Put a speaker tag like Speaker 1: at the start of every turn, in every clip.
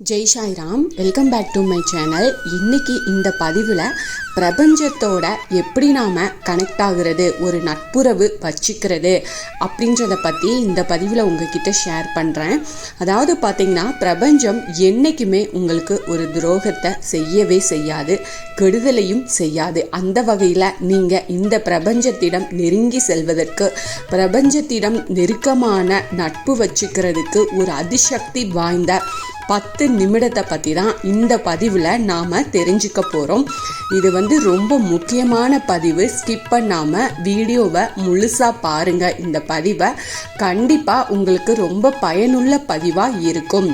Speaker 1: Jai Sairam welcome back to my channel இன்னைக்கு இந்த பதிவில் பிரபஞ்சத்தோட எப்படி நாம் கனெக்ட் ஆகுறது ஒரு நட்புறவு வச்சுக்கிறது அப்படின்றத பற்றி இந்த பதிவில் உங்ககிட்ட ஷேர் பண்ணுறேன் அதாவது பார்த்தீங்கன்னா பிரபஞ்சம் என்றைக்குமே உங்களுக்கு ஒரு துரோகத்தை செய்யவே செய்யாது கெடுதலையும் செய்யாது. அந்த வகையில் நீங்கள் இந்த பிரபஞ்சத்திடம் நெருங்கி செல்வதற்கு பிரபஞ்சத்திடம் நெருக்கமான நட்பு வச்சுக்கிறதுக்கு ஒரு அதிசக்தி வாய்ந்த பத்து நிமிடத்தை பற்றி தான் இந்த பதிவில் நாம் தெரிஞ்சுக்க போகிறோம் இது வந்து ரொம்ப முக்கியமான பதிவு. ஸ்கிப் பண்ணாமல் வீடியோவை முழுசாக பாருங்கள் இந்த பதிவை கண்டிப்பாக உங்களுக்கு ரொம்ப பயனுள்ள பதிவாக இருக்கும்.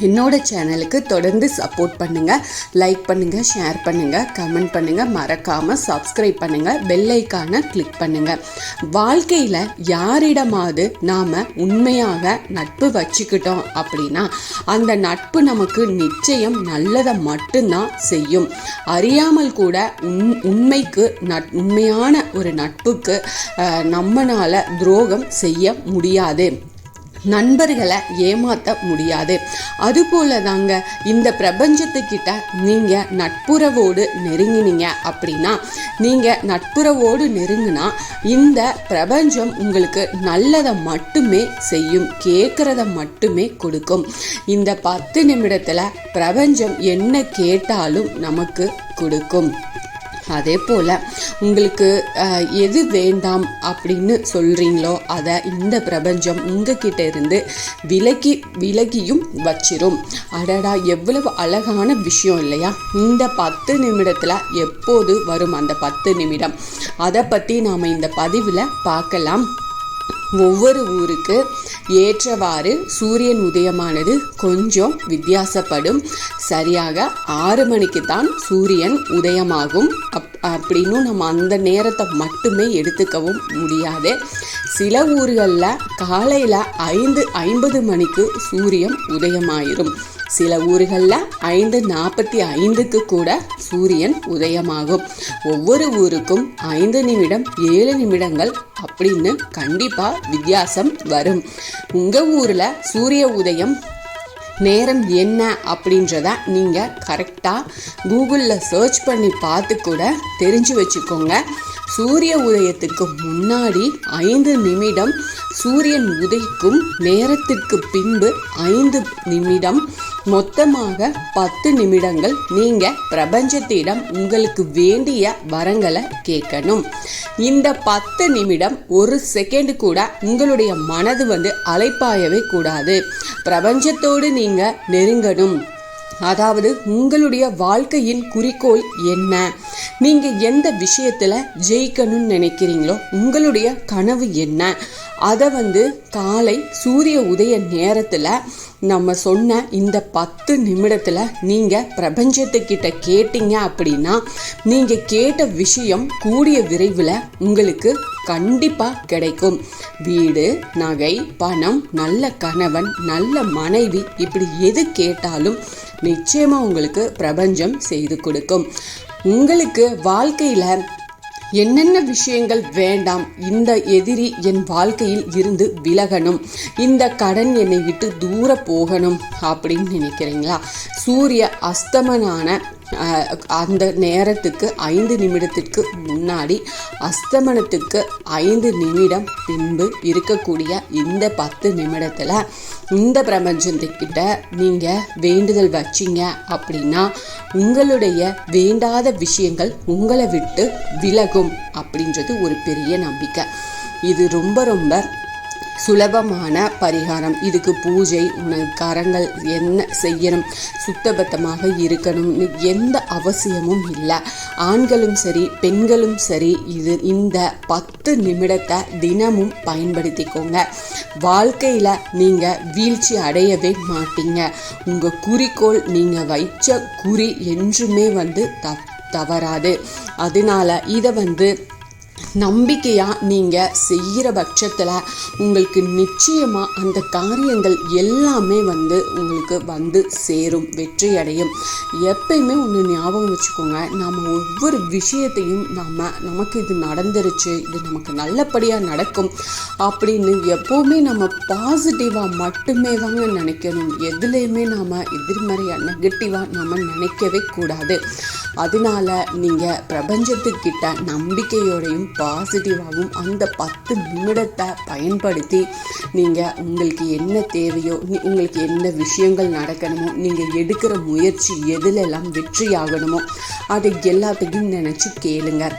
Speaker 1: என்னோட சேனலுக்கு தொடர்ந்து சப்போர்ட் பண்ணுங்கள் லைக் பண்ணுங்கள் ஷேர் பண்ணுங்கள் கமெண்ட் பண்ணுங்கள் மறக்காமல் சப்ஸ்கிரைப் பண்ணுங்கள் பெல்லைக்கான கிளிக் பண்ணுங்கள் வாழ்க்கையில் யாரிடமாவது நாம் உண்மையாக நட்பு வச்சுக்கிட்டோம் அப்படின்னா அந்த நட்பு நமக்கு நிச்சயம் நல்லதை மட்டும்தான் செய்யும். அறியாமல் கூட உண் உண்மைக்கு நட் உண்மையான ஒரு நட்புக்கு அஹ், துரோகம் செய்ய முடியாது. நண்பர்களை ஏமாற்ற முடியாது. அதுபோல தாங்க இந்த பிரபஞ்சத்துக்கிட்ட நீங்கள் நட்புறவோடு நெருங்கினீங்க அப்படின்னா நீங்கள் நட்புறவோடு நெருங்கினா இந்த பிரபஞ்சம் உங்களுக்கு நல்லதை மட்டுமே செய்யும் கேட்குறத மட்டுமே கொடுக்கும். இந்த பத்து நிமிடத்தில் பிரபஞ்சம் என்ன கேட்டாலும் நமக்கு கொடுக்கும். அதே போல் உங்களுக்கு எது வேண்டாம் அப்படின்னு சொல்கிறீங்களோ அதை இந்த பிரபஞ்சம் உங்ககிட்ட இருந்து விலகி விலகியும் வச்சிரும். அடடா எவ்வளவு அழகான விஷயம் இல்லையா? இந்த பத்து நிமிடத்தில் எப்போது வரும் அந்த பத்து நிமிடம்? அதை பற்றி நாம் இந்த பதிவில் பார்க்கலாம். ஒவ்வொரு ஊருக்கு ஏற்றவாறு சூரியன் உதயமானது கொஞ்சம் வித்தியாசப்படும். சரியாக ஆறு மணிக்கு தான் சூரியன் உதயமாகும். அப் அப்படின்னு நம்ம அந்த நேரத்தை மட்டுமே எடுத்துக்கவும் முடியாது. சில ஊர்களில் காலையில் ஐந்து ஐம்பது மணிக்கு சூரியன் உதயமாயிரும். சில ஊர்களில் ஐந்து நாற்பத்தி ஐந்துக்கு கூட சூரியன் உதயமாகும். ஒவ்வொரு ஊருக்கும் ஐந்து நிமிடம் ஏழு நிமிடங்கள் அப்படின்னு கண்டிப்பாக வித்தியாசம் வரும். உங்கள் ஊரில் சூரிய உதயம் நேரம் என்ன அப்படின்றத நீங்கள் கரெக்டாக கூகுளில் சர்ச் பண்ணி பார்த்து கூட தெரிஞ்சு வச்சுக்கோங்க. சூரிய உதயத்துக்கு முன்னாடி ஐந்து நிமிடம் சூரியன் உதைக்கும் நேரத்திற்கு பின்பு ஐந்து நிமிடம் மொத்தமாக பத்து நிமிடங்கள் நீங்கள் பிரபஞ்சத்திடம் உங்களுக்கு வேண்டிய வரங்களை கேட்கணும். இந்த பத்து நிமிடம் ஒரு செகண்ட் கூட உங்களுடைய மனது வந்து அலைப்பாயவே கூடாது. பிரபஞ்சத்தோடு நீங்கள் நெருங்கணும். அதாவது உங்களுடைய வாழ்க்கையின் குறிக்கோள் என்ன? நீங்க எந்த விஷயத்துல ஜெயிக்கணும்னு நினைக்கிறீங்களோ உங்களுடைய கனவு என்ன? அதை வந்து காலை சூரிய உதய நேரத்தில் நம்ம சொன்ன இந்த பத்து நிமிடத்தில் நீங்கள் பிரபஞ்சத்துக்கிட்ட கேட்டீங்க அப்படின்னா நீங்கள் கேட்ட விஷயம் கூடிய விரைவில் உங்களுக்கு கண்டிப்பாக கிடைக்கும். வீடு நகை பணம் நல்ல கணவன் நல்ல மனைவி இப்படி எது கேட்டாலும் நிச்சயமாக உங்களுக்கு பிரபஞ்சம் செய்து கொடுக்கும். உங்களுக்கு வாழ்க்கையில் என்னென்ன விஷயங்கள் வேண்டாம் இந்த எதிரி என் வாழ்க்கையில் இருந்து விலகணும். இந்த கடன் என்னை விட்டு தூர போகணும் அப்படின்னு நினைக்கிறீங்களா? சூரிய அஸ்தமனான அந்த நேரத்துக்கு ஐந்து நிமிடத்திற்கு முன்னாடி அஸ்தமனத்துக்கு ஐந்து நிமிடம் பின்பு இருக்கக்கூடிய இந்த பத்து நிமிடத்தில் இந்த பிரபஞ்சத்துக்கிட்ட நீங்கள் வேண்டுதல் வச்சீங்க அப்படின்னா உங்களுடைய வேண்டாத விஷயங்கள் உங்களை விட்டு விலகும் அப்படின்றது ஒரு பெரிய நம்பிக்கை. இது ரொம்ப ரொம்ப சுலபமான பரிகாரம். இதுக்கு பூஜை கரங்கள் என்ன செய்யணும்? சுத்தபத்தமாக இருக்கணும்னு எந்த அவசியமும் இல்லை. ஆண்களும் சரி பெண்களும் சரி இது இந்த பத்து நிமிடத்தை தினமும் பயன்படுத்திக்கோங்க. வாழ்க்கையில் நீங்கள் வீழ்ச்சி அடையவே மாட்டீங்க. உங்கள் குறிக்கோள் நீங்கள் வைச்ச குறி என்றுமே வந்து த தவறாது. அதனால இதை வந்து நம்பிக்கையாக நீங்கள் செய்கிற பட்சத்தில் உங்களுக்கு நிச்சயமாக அந்த காரியங்கள் எல்லாமே வந்து உங்களுக்கு வந்து சேரும் வெற்றி அடையும். எப்பயுமே ஒன்று ஞாபகம் வச்சுக்கோங்க நாம் ஒவ்வொரு விஷயத்தையும் நாம் நமக்கு இது நடந்துருச்சு இது நமக்கு நல்லபடியாக நடக்கும் அப்படின்னு எப்போவுமே நம்ம பாசிட்டிவாக மட்டுமே தாங்க நினைக்கணும். எதுலேயுமே நாம் எதிர்மறையாக நெகட்டிவாக நாம் நினைக்கவே கூடாது. அதனால நீங்கள் பிரபஞ்சத்துக்கிட்ட நம்பிக்கையோடையும் பாசிட்டிவாகவும் அந்த பத்து நிமிடத்தை பயன்படுத்தி நீங்கள் உங்களுக்கு என்ன தேவையோ உங்களுக்கு என்ன விஷயங்கள் நடக்கணுமோ நீங்கள் எடுக்கிற முயற்சி எதுலெல்லாம் வெற்றி ஆகணுமோ அதை எல்லாத்தையும் நினச்சி கேளுங்கள்